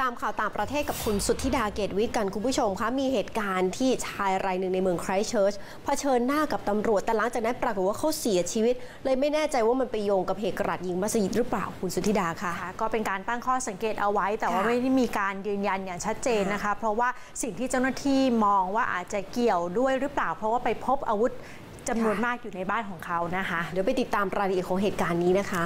ตามข่าวต่างประเทศกับคุณสุทธิดาเกตวิทย์กันคุณผู้ชมคะมีเหตุการณ์ที่ชายรายหนึ่งในเมืองไครสต์เชิร์ชเผชิญหน้ากับตำรวจ แต่หลังจากนั้นปรากฏว่าเขาเสียชีวิต เลยไม่แน่ใจว่ามันไปโยงกับเหตุกราดยิงมัสยิดหรือเปล่าคุณสุทธิดาคะค่ะก็เป็นการตั้งข้อสังเกตเอาไว้ แต่ว่าค่ะไม่ได้มีการยืนยันอย่างชัดเจนนะคะ เพราะว่าสิ่งที่เจ้าหน้าที่มองว่าอาจจะเกี่ยวด้วยหรือเปล่า เพราะว่าไปพบอาวุธจำนวนมากอยู่ในบ้านของเขานะคะ เดี๋ยวไปติดตามรายละเอียดของเหตุการณ์นี้นะคะ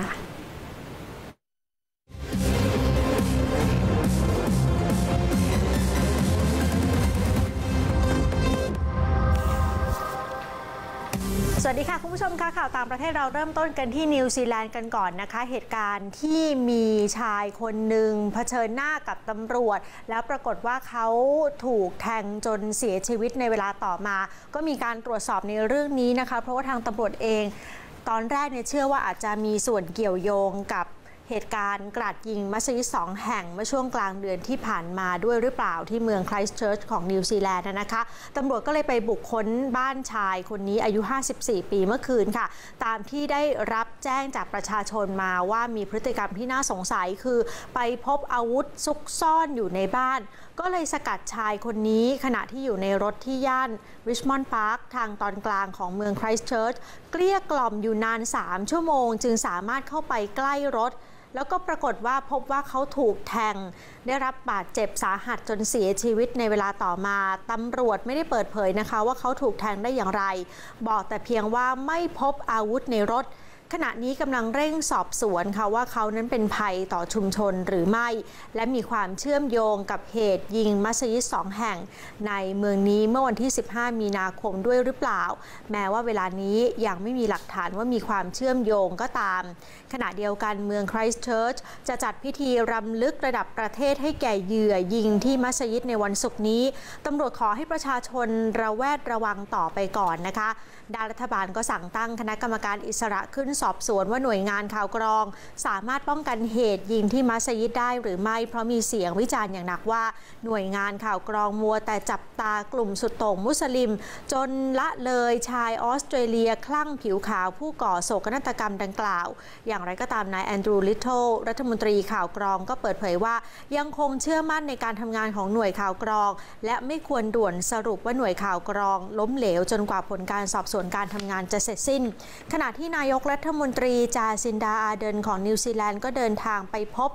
วัสดีค่ะ คุณผู้ชมค่ะข่าวต่างประเทศเราเริ่มต้นกันที่นิวซีแลนด์กันก่อนนะคะ เหตุการณ์ที่มีชายคนหนึ่งเผชิญหน้ากับตำรวจ แล้วปรากฏว่าเขาถูกแทงจนเสียชีวิตในเวลาต่อมา ก็มีการตรวจสอบในเรื่องนี้นะคะ เพราะว่าทางตำรวจเอง ตอนแรกเนี่ยเชื่อว่าอาจจะมีส่วนเกี่ยวโยงกับ เหตุการณ์กราดยิงมัสยิดสองแห่งเมื่อช่วงกลางเดือนที่ผ่านมาด้วยหรือเปล่าที่เมืองไครส์เชิร์ชของนิวซีแลนด์นะคะตำรวจก็เลยไปบุกค้นบ้านชายคนนี้อายุ 54 ปีเมื่อคืนค่ะ ตามที่ได้รับแจ้งจากประชาชนมาว่ามีพฤติกรรมที่น่าสงสัยคือ ไปพบอาวุธซุกซ่อนอยู่ในบ้าน ก็เลยสกัดชายคนนี้ขณะที่อยู่ในรถที่ย่านริชมอนด์พาร์คทางตอนกลางของเมืองไครส์เชิร์ชเกลี้ยกล่อมอยู่นาน 3 ชั่วโมง จึงสามารถเข้าไปใกล้รถ แล้วก็ปรากฏว่าพบว่าเขาถูกแทง ได้รับบาดเจ็บสาหัสจนเสียชีวิตในเวลาต่อมาตำรวจไม่ได้เปิดเผยนะคะ ว่าเขาถูกแทงได้อย่างไร บอกแต่เพียงว่าไม่พบอาวุธในรถ ขณะนี้กำลังเร่งสอบสวนค่ะว่าเขานั้นเป็นภัยต่อชุมชนหรือไม่ และมีความเชื่อมโยงกับเหตุยิงมัสยิดสองแห่ง ในเมืองนี้เมื่อวันที่ 15 มีนาคมด้วยหรือเปล่า แม้ว่าเวลานี้ยังไม่มีหลักฐานว่ามีความเชื่อมโยงก็ตาม ขณะเดียวกันเมืองไครสต์เชิร์ชจะจัดพิธีรำลึกระดับประเทศให้แก่เหยื่อยิงที่มัสยิดในวันศุกร์นี้ตำรวจขอให้ประชาชนระแวดระวังต่อไปก่อนนะคะ ด้านรัฐบาลก็สั่งตั้งคณะกรรมการอิสระขึ้นสอบสวนว่าหน่วยงานข่าวกรอง สามารถป้องกันเหตุยิงที่มัสยิดได้หรือไม่ เพราะมีเสียงวิจารณ์อย่างหนักว่า หน่วยงานข่าวกรองมัว แต่จับตากลุ่มสุดโต่งมุสลิม จนละเลยชายออสเตรเลียคลั่งผิวขาวผู้ก่อโศกนาฏกรรมดังกล่าว อย่างไรก็ตามนายแอนดรูลิทเทิลรัฐมนตรีข่าวกรองก็เปิดเผยว่า ยังคงเชื่อมั่นในการทำงานของหน่วยข่าวกรอง และไม่ควรด่วนสรุปว่าหน่วยข่าวกรอง ล้มเหลวจนกว่าผลการสอบสวนการทำงานจะเสร็จสิ้น ขณะที่นายกรัฐมนตรีจาซินดาอาเดนของนิวซีแลนด์ก็เดินทางไปพบ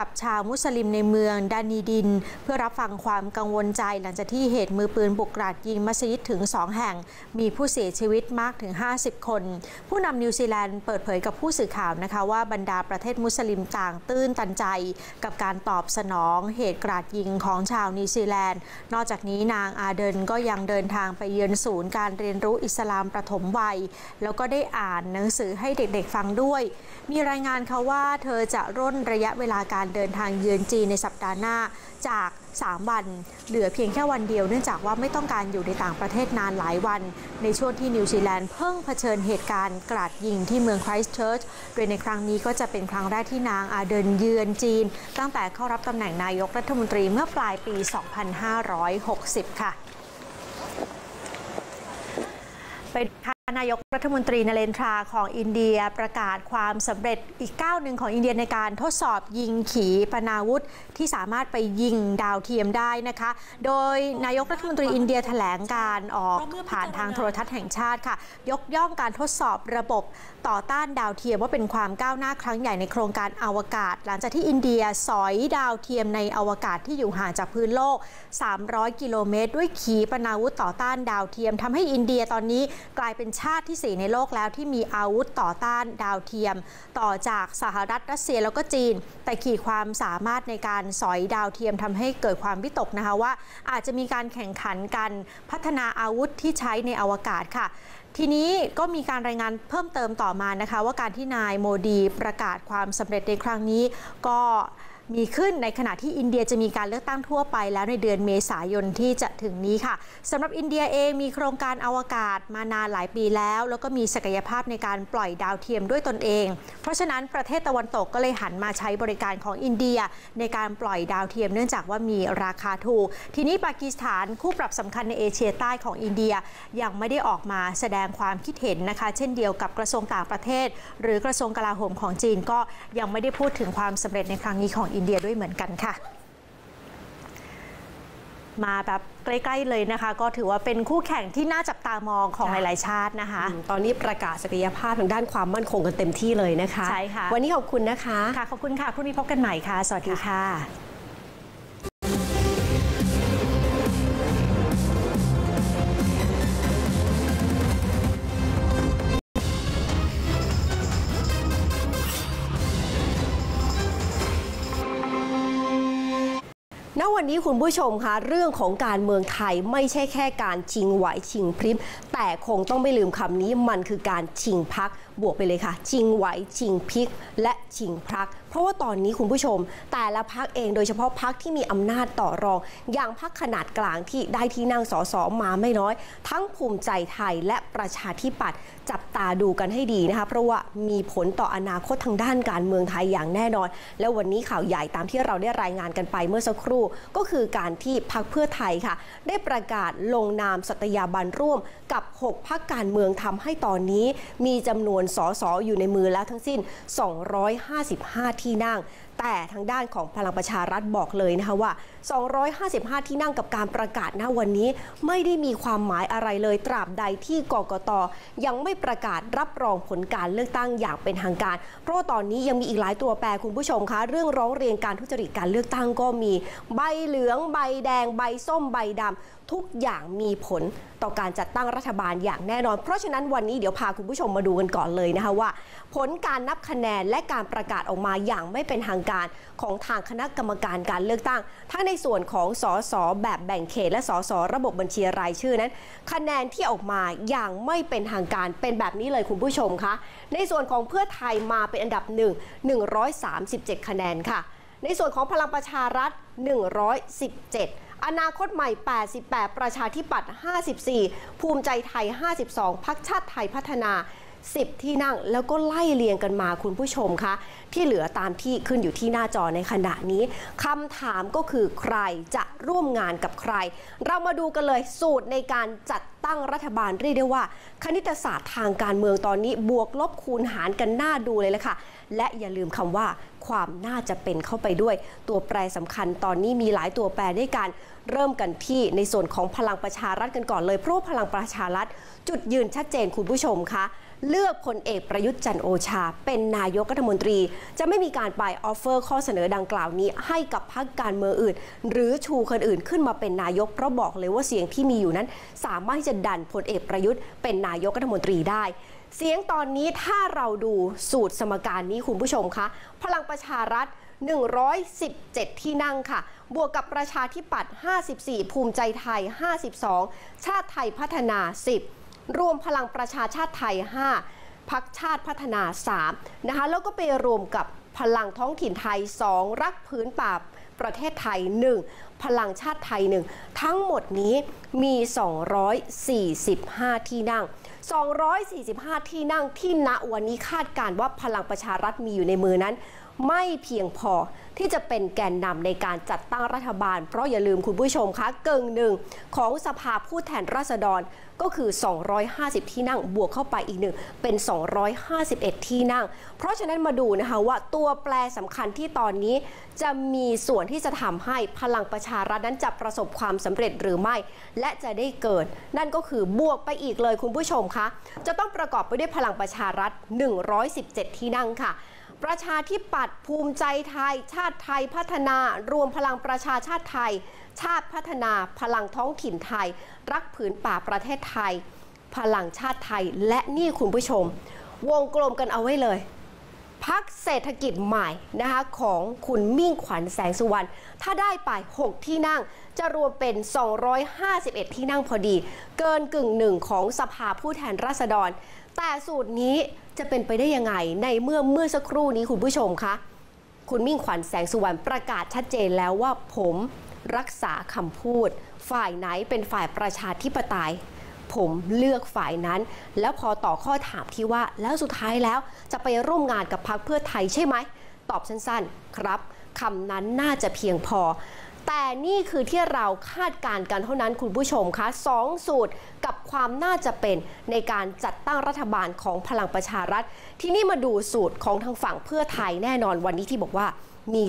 กับชาวมุสลิมในเมืองดานีดิน เพื่อรับฟังความกังวลใจหลังจากที่เหตุมือปืนบุกกราดยิงมัสยิดถึง 2 แห่ง มีผู้เสียชีวิตมากถึง 50 คน ผู้นำนิวซีแลนด์เปิดเผยกับผู้สื่อข่าวนะคะว่าบรรดาประเทศมุสลิมต่างตื้นตันใจ กับการตอบสนองเหตุกราดยิงของชาวนิวซีแลนด์ นอกจากนี้นางอาเดนก็ยังเดินทางไปเยือนศูนย์การเรียนรู้อิสลามประถมวัย แล้วก็ได้อ่านหนังสือให้เด็กๆฟังด้วย มีรายงานค่ะว่าเธอจะร่นระยะเวลาการเดินทางเยือนจีนในสัปดาห์หน้าจาก 3 วัน เหลือเพียงแค่วันเดียว เนื่องจากว่าไม่ต้องการอยู่ในต่างประเทศนานหลายวัน ในช่วงที่นิวซีแลนด์เพิ่งเผชิญเหตุการณ์กราดยิงที่เมืองไครสต์เชิร์ช โดยในครั้งนี้ก็จะเป็นครั้งแรกที่นางอาเดินเยือนจีน ตั้งแต่เข้ารับตำแหน่งนายกรัฐมนตรีเมื่อปลายปี 2560 ค่ะ ไปค่ะนายกรัฐมนตรีนเรนทราของอินเดียประกาศความสำเร็จอีกก้าวหนึ่งของอินเดียในการทดสอบยิงขีปนาวุธ ที่สามารถไปยิงดาวเทียมได้นะคะ โดยนายกรัฐมนตรีอินเดียแถลงการออกผ่านทางโทรทัศน์แห่งชาติค่ะ ยกย่องการทดสอบระบบต่อต้านดาวเทียมว่าเป็นความก้าวหน้าครั้งใหญ่ในโครงการอวกาศ หลังจากที่อินเดียสอยดาวเทียมในอวกาศที่อยู่ห่างจากพื้นโลก 300 กิโลเมตร ด้วยขีปนาวุธต่อต้านดาวเทียมทำให้อินเดียตอนนี้กลายเป็นชาติที่ 4 ในโลกแล้วที่มีอาวุธต่อต้านดาวเทียม ต่อจากสหรัฐรัสเซียแล้วก็จีน แต่ขีดความสามารถในการสอยดาวเทียมทำให้เกิดความวิตกนะคะว่า อาจจะมีการแข่งขันกันพัฒนาอาวุธที่ใช้ในอวกาศค่ะทีนี้ก็มีการรายงานเพิ่มเติมต่อมานะคะ ว่าการที่นายโมดีประกาศความสำเร็จในครั้งนี้ก็ มีขึ้นในขณะที่อินเดียจะมีการเลือกตั้งทั่วไป แล้วในเดือนเมษายนที่จะถึงนี้ค่ะสำหรับอินเดียเองมีโครงการอวกาศมานานหลายปีแล้ว แล้วก็มีศักยภาพในการปล่อยดาวเทียมด้วยตนเอง เพราะฉะนั้นประเทศตะวันตกก็เลยหันมาใช้บริการของอินเดีย ในการปล่อยดาวเทียมเนื่องจากว่ามีราคาถูก ทีนี้ปากีสถานคู่ปรับสำคัญในเอเชียใต้ของอินเดียยังไม่ได้ออกมาแสดงความคิดเห็นนะคะ เช่นเดียวกับกระทรวงต่างประเทศ หรือกระทรวงกลาโหมของจีนก็ยังไม่ได้พูดถึงความสำเร็จในครั้งนี้ของอินนเดียด้วยเหมือนกันค่ะ มาแบบใกล้ๆเลยนะคะ ก็ถือว่าเป็นคู่แข่งที่น่าจับตามองของหลายๆชาตินะคะ ตอนนี้ประกาศศักยภาพทางด้านความมั่นคงกันเต็มที่เลยนะคะ ใช่ค่ะ วันนี้ขอบคุณนะคะ ค่ะ ขอบคุณค่ะพรุ่งนี้พบกันใหม่ค่ะ สวัสดีค่ะ ณวันนี้คุณผู้ชมคะเรื่องของการเมืองไทยไม่ใช่แค่การชิงไหวชิงพริบแต่คงต้องไม่ลืมคำนี้มันคือการชิงพักบวกไปเลยค่ะชิงไหวชิงพริก และชิงพัก เพราะว่าตอนนี้คุณผู้ชม แต่ละพักเองโดยเฉพาะพักที่มีอำนาจต่อรอง อย่างพักขนาดกลางที่ได้ที่นั่งสสมาไม่น้อย ทั้งภูมิใจไทยและประชาธิปัตย์จับตาดูกันให้ดีนะคะเพราะว่ามีผลต่ออนาคตทางด้านการเมืองไทยอย่างแน่นอน และวันนี้ข่าวใหญ่ตามที่เราได้รายงานกันไปเมื่อสักครู่ ก็คือการที่พักเพื่อไทยค่ะ ได้ประกาศลงนามสัตยาบันร่วมกับ 6 พักการเมืองทำให้ตอนนี้มีจำนวนสสอยู่ในมือแล้วทั้งสิ้น 255 ที่นั่ง แต่ทางด้านของพลังประชารัฐบอกเลยนะคะว่า 255 ที่นั่งกับการประกาศณวันนี้ไม่ได้มีความหมายอะไรเลยตราบใดที่กกตยังไม่ประกาศรับรองผลการเลือกตั้งอย่างเป็นทางการ เพราะว่าตอนนี้ยังมีอีกหลายตัวแปรคุณผู้ชมคะ เรื่องร้องเรียนการทุจริตการเลือกตั้งก็มี ใบเหลือง ใบแดง ใบส้มใบดำทุกอย่างมีผลต่อการจัดตั้งรัฐบาลอย่างแน่นอน เพราะฉะนั้นวันนี้เดี๋ยวพาคุณผู้ชมมาดูกันก่อนเลยนะคะว่า ผลการนับคะแนนและการประกาศออกมาอย่างไม่เป็นทางการของทางคณะกรรมการการเลือกตั้งทั้งในในส่วนของสสแบบแบ่งเขต และสสระบบบัญชีรายชื่อนั้น คะแนนที่ออกมาอย่างไม่เป็นทางการเป็นแบบนี้เลยคุณผู้ชมคะในส่วนของเพื่อไทยมาเป็นอันดับหนึ่ง137 คะแนนค่ะ ในส่วนของพลังประชารัฐ 117อนาคตใหม่ 88 ประชาธิปัตย์ 54 ภูมิใจไทย 52 พักชาติไทยพัฒนา 10 ที่นั่งแล้วก็ไล่เรียงกันมาคุณผู้ชมคะ ที่เหลือตามที่ขึ้นอยู่ที่หน้าจอในขณะนี้คำถามก็คือใครจะร่วมงานกับใคร เรามาดูกันเลยสูตรในการจัดตั้งรัฐบาลเรียกได้ว่า คณิตศาสตร์ทางการเมืองตอนนี้บวกลบคูณหารกันหน้าดูเลยแหละค่ะ และอย่าลืมคำว่าความน่าจะเป็นเข้าไปด้วย ตัวแปรสำคัญตอนนี้มีหลายตัวแปรด้วยกัน เริ่มกันที่ในส่วนของพลังประชารัฐกันก่อนเลยเพราะพลังประชารัฐจุดยืนชัดเจนคุณผู้ชมคะ เลือกพลเอกประยุทธ์จันโอชา เป็นนายกรัฐมนตรี จะไม่มีการไปออฟเฟอร์ข้อเสนอดังกล่าวนี้ ให้กับพรรคการเมืองอื่น หรือชูคนอื่นขึ้นมาเป็นนายกเพราะบอกเลยว่าเสียงที่มีอยู่นั้น สามารถที่จะดันพลเอกประยุทธ์เป็นนายกรัฐมนตรีได้ เสียงตอนนี้ถ้าเราดูสูตรสมการนี้คุณผู้ชมคะพลังประชารัฐ117 ที่นั่งค่ะ บวกกับประชาธิปัตย์ 54 ภูมิใจไทย 52 ชาติไทยพัฒนา 10 รวมพลังประชาชาติไทย 5พักชาติพัฒนา 3 นะคะ แล้วก็ไปรวมกับพลังท้องถิ่นไทย 2 รักพื้นป่าประเทศไทย 1 พลังชาติไทย 1 ทั้งหมดนี้มี 245 ที่นั่ง 245 ที่นั่งที่ณวันนี้คาดการว่าพลังประชารัฐมีอยู่ในมือนั้น ไม่เพียงพอที่จะเป็นแกนนำในการจัดตั้งรัฐบาล เพราะอย่าลืมคุณผู้ชมคะเกิงหนึ่งของสภาผู้แทนราษฎรก็คือ 250 ที่นั่งบวกเข้าไปอีกหนึ่งเป็น 251 ที่นั่ง เพราะฉะนั้นมาดูนะคะว่าตัวแปรสำคัญที่ตอนนี้จะมีส่วนที่จะทำให้พลังประชารัฐนั้นจะประสบความสำเร็จหรือไม่ และจะได้เกิด นั่นก็คือบวกไปอีกเลยคุณผู้ชมคะจะต้องประกอบไปด้วยพลังประชารัฐ 117 ที่นั่งค่ะ ประชาธิปัตย์ภูมิใจไทย ชาติไทยพัฒนา รวมพลังประชาชาติไทย ชาติพัฒนาพลังท้องถิ่นไทย รักผืนป่าประเทศไทย พลังชาติไทย และนี่คุณผู้ชม วงกลมกันเอาไว้เลย พักเศรษฐกิจใหม่นะคะของคุณมิ่งขวัญแสงสุวรรณถ้าได้ไป 6 ที่นั่งจะรวมเป็น 251 ที่นั่งพอดี เกินกึ่งหนึ่งของสภาผู้แทนราษฎร แต่สูตรนี้จะเป็นไปได้ยังไง ในเมื่อเมื่อสักครู่นี้คุณผู้ชมคะคุณมิ่งขวัญแสงสุวรรณประกาศชัดเจนแล้วว่าผมรักษาคำพูด ฝ่ายไหนเป็นฝ่ายประชาธิปไตย ผมเลือกฝ่ายนั้น แล้วพอต่อข้อถามที่ว่าแล้วสุดท้ายแล้วจะไปร่วมงานกับพรรคเพื่อไทยใช่ไหม ตอบสั้นๆ ครับคำนั้นน่าจะเพียงพอ แต่นี่คือที่เราคาดการณ์กันเท่านั้นคุณผู้ชมคะสองสูตรกับความน่าจะเป็นในการจัดตั้งรัฐบาลของพลังประชารัฐ ที่นี่มาดูสูตรของทางฝั่งเพื่อไทยแน่นอนวันนี้ที่บอกว่ามี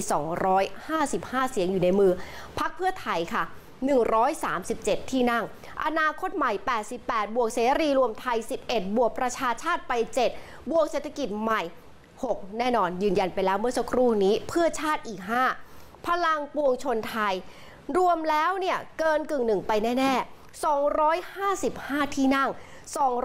255 เสียงอยู่ในมือพักเพื่อไทยค่ะ 137 ที่นั่ง อนาคตใหม่ 88 บวกเสรีรวมไทย 11 บวกประชาชาติไป 7 บวกเศรษฐกิจใหม่ 6 แน่นอนยืนยันไปแล้วเมื่อสักครู่นี้เพื่อชาติอีก 5 พลังปวงชนไทย รวมแล้วเนี่ยเกินกึ่งหนึ่งไปแน่ ๆ 255 ที่นั่ง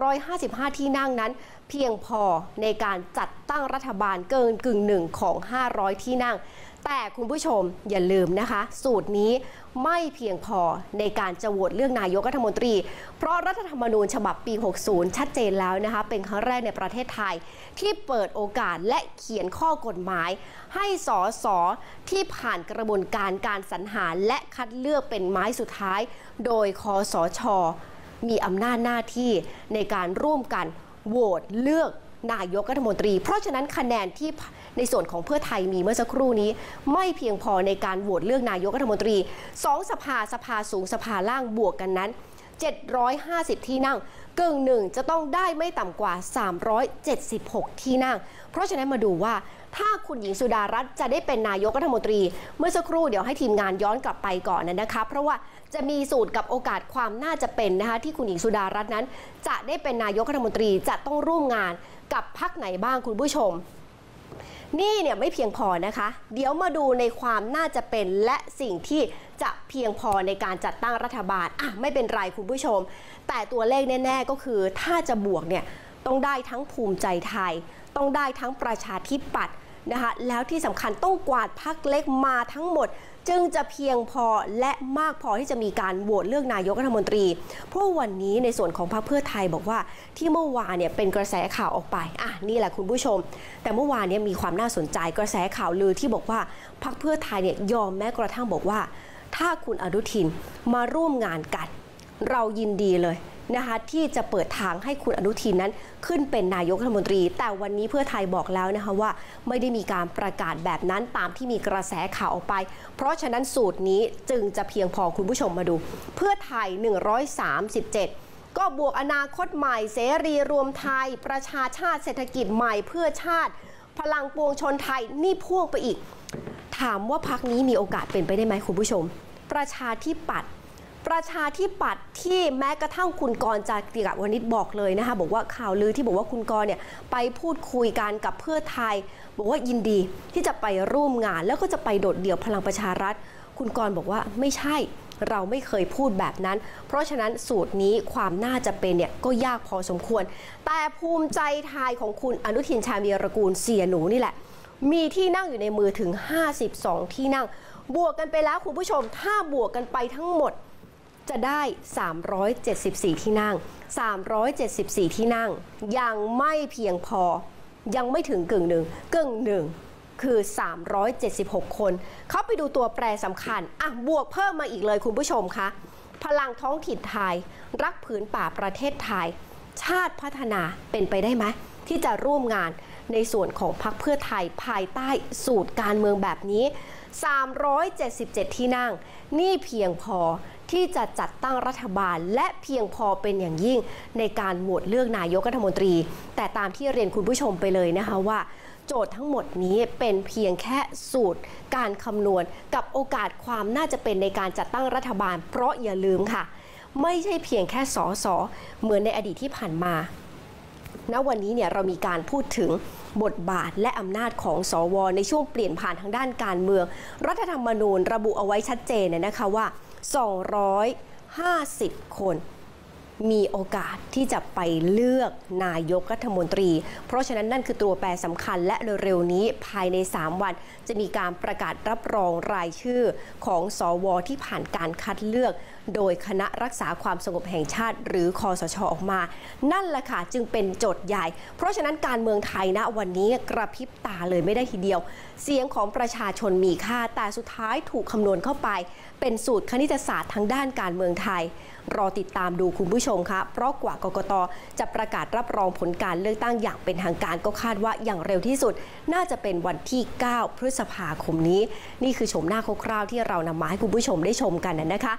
255 ที่นั่งนั้น เพียงพอในการจัดตั้งรัฐบาลเกินกึ่งหนึ่งของ 500 ที่นั่ง แต่คุณผู้ชมอย่าลืมนะคะ สูตรนี้ ไม่เพียงพอในการจะโหวตเลือกนายกรัฐมนตรี เพราะรัฐธรรมนูญฉบับปี 60 ชัดเจนแล้วนะคะเป็นครั้งแรกในประเทศไทย ที่เปิดโอกาสและเขียนข้อกฎหมาย ให้สอสอที่ผ่านกระบวนการการสรรหาและคัดเลือกเป็นไม้สุดท้าย โดยคอสชมีอำนาจหน้าที่ในการร่วมกันโหวตเลือก นายกรัฐมนตรี เพราะฉะนั้นคะแนนที่ในส่วนของเพื่อไทยมีเมื่อสักครู่นี้ ไม่เพียงพอในการโหวตเลือกนายกรัฐมนตรีสองสภาสภาสูงสภาล่างบวกกันนั้น 750 ที่นั่งกึ่งหนึ่งจะต้องได้ไม่ต่ำกว่า 376 ที่นั่ง เพราะฉะนั้นมาดูว่าถ้าคุณหญิงสุดารัตน์จะได้เป็นนายกรัฐมนตรี เมื่อสักครู่เดี๋ยวให้ทีมงานย้อนกลับไปก่อนนะคะ เพราะว่าจะมีสูตรกับโอกาสความน่าจะเป็นนะคะที่คุณหญิงสุดารัตน์นั้น จะได้เป็นนายกรัฐมนตรีจะต้องร่วมงาน กับพักไหนบ้างคุณผู้ชม นี่เนี่ยไม่เพียงพอนะคะ เดี๋ยวมาดูในความน่าจะเป็นและสิ่งที่จะเพียงพอในการจัดตั้งรัฐบาลอะไม่เป็นไรคุณผู้ชม แต่ตัวเลขแน่ ๆ ก็คือถ้าจะบวกเนี่ยต้องได้ทั้งภูมิใจไทย ต้องได้ทั้งประชาธิปัตย์นะคะแล้วที่สำคัญต้องกวาดพักเล็กมาทั้งหมด จึงจะเพียงพอและมากพอที่จะมีการโหวตเลือกนายกรัฐมนตรี เพราะวันนี้ในส่วนของพรรคเพื่อไทยบอกว่าที่เมื่อวานเนี่ยเป็นกระแสข่าวออกไปอะนี่แหละคุณผู้ชม แต่เมื่อวานเนี่ยมีความน่าสนใจกระแสข่าวลือที่บอกว่าพรรคเพื่อไทยเนี่ยยอมแม้กระทั่งบอกว่า ถ้าคุณอนุทินมาร่วมงานกัน เรายินดีเลย นะคะที่จะเปิดทางให้คุณอนุทินนั้น ขึ้นเป็นนายกรัฐมนตรี แต่วันนี้เพื่อไทยบอกแล้วนะคะว่า ไม่ได้มีการประกาศแบบนั้นตามที่มีกระแสข่าวออกไป เพราะฉะนั้นสูตรนี้จึงจะเพียงพอคุณผู้ชมมาดู เพื่อไทย 137ก็บวกอนาคตใหม่เสรีรวมไทย ประชาชาติเศรษฐกิจใหม่เพื่อชาติ พลังปวงชนไทยนี่พ่วงไปอีก ถามว่าพักนี้มีโอกาสเป็นไปได้ไหมคุณผู้ชม ประชาธิปัตย์ ประชาธิปัตย์ที่แม้กระทั่งคุณกรจาติกะวนิชบอกเลยนะคะบอกว่าข่าวลือที่บอกว่าคุณกรเนี่ยไปพูดคุยกันกับเพื่อไทย บอกว่ายินดีที่จะไปร่วมงาน แล้วก็จะไปโดดเดี่ยวพลังประชารัฐ คุณกรบอกว่าไม่ใช่เราไม่เคยพูดแบบนั้น เพราะฉะนั้นสูตรนี้ความน่าจะเป็นเนี่ยก็ยากพอสมควร แต่ภูมิใจไทยของคุณอนุทินชาญวีรกูลเสียหนูนี่แหละ มีที่นั่งอยู่ในมือถึง 52 ที่นั่ง บวกกันไปแล้วคุณผู้ชมถ้าบวกกันไปทั้งหมด จะได้ 374 ที่นั่ง 374 ที่นั่ง ยังไม่เพียงพอ ยังไม่ถึงกึ่งหนึ่งกึ่งหนึ่งคือ 376 คน เขาไปดูตัวแปรสำคัญ อะ บวกเพิ่มมาอีกเลยคุณผู้ชมคะ พลังท้องถิ่นไทย รักผืนป่าประเทศไทย ชาติพัฒนาเป็นไปได้ไหม ที่จะร่วมงานในส่วนของพรรคเพื่อไทยภายใต้สูตรการเมืองแบบนี้ 377 ที่นั่ง นี่เพียงพอที่จะจัดตั้งรัฐบาล และเพียงพอเป็นอย่างยิ่งในการโหวตเลือกนายกรัฐมนตรี แต่ตามที่เรียนคุณผู้ชมไปเลยนะคะว่าโจทย์ทั้งหมดนี้เป็นเพียงแค่สูตรการคำนวณกับโอกาสความน่าจะเป็นในการจัดตั้งรัฐบาล เพราะอย่าลืมค่ะ ไม่ใช่เพียงแค่สอสอเหมือนในอดีตที่ผ่านมา ณวันนี้เนี่ยเรามีการพูดถึง บทบาทและอำนาจของสว ในช่วงเปลี่ยนผ่านทางด้านการเมือง รัฐธรรมนูญระบุเอาไว้ชัดเจนเนี่ยนะคะว่า 250 คนมีโอกาสที่จะไปเลือกนายกรัฐมนตรี เพราะฉะนั้นนั่นคือตัวแปรสำคัญและเร็วๆนี้ภายใน 3 วัน จะมีการประกาศรับรองรายชื่อของสอวอที่ผ่านการคัดเลือก โดยคณะรักษาความสงบแห่งชาติ หรือคอสชออกมา นั่นแหละค่ะจึงเป็นโจทย์ใหญ่ เพราะฉะนั้นการเมืองไทยนะวันนี้กระพริบตาเลยไม่ได้ทีเดียว เสียงของประชาชนมีค่าแต่สุดท้ายถูกคำนวณเข้าไป เป็นสูตรคณิตศาสตร์ทางด้านการเมืองไทย รอติดตามดูคุณผู้ชมคะเพราะกว่ากกตจะประกาศรับรองผลการเลือกตั้งอย่างเป็นทางการก็คาดว่าอย่างเร็วที่สุด น่าจะเป็นวันที่ 9 พฤษภาคมนี้ นี่คือชมหน้าคร่าวๆที่เรานำมาให้คุณผู้ชมได้ชมกันนะคะ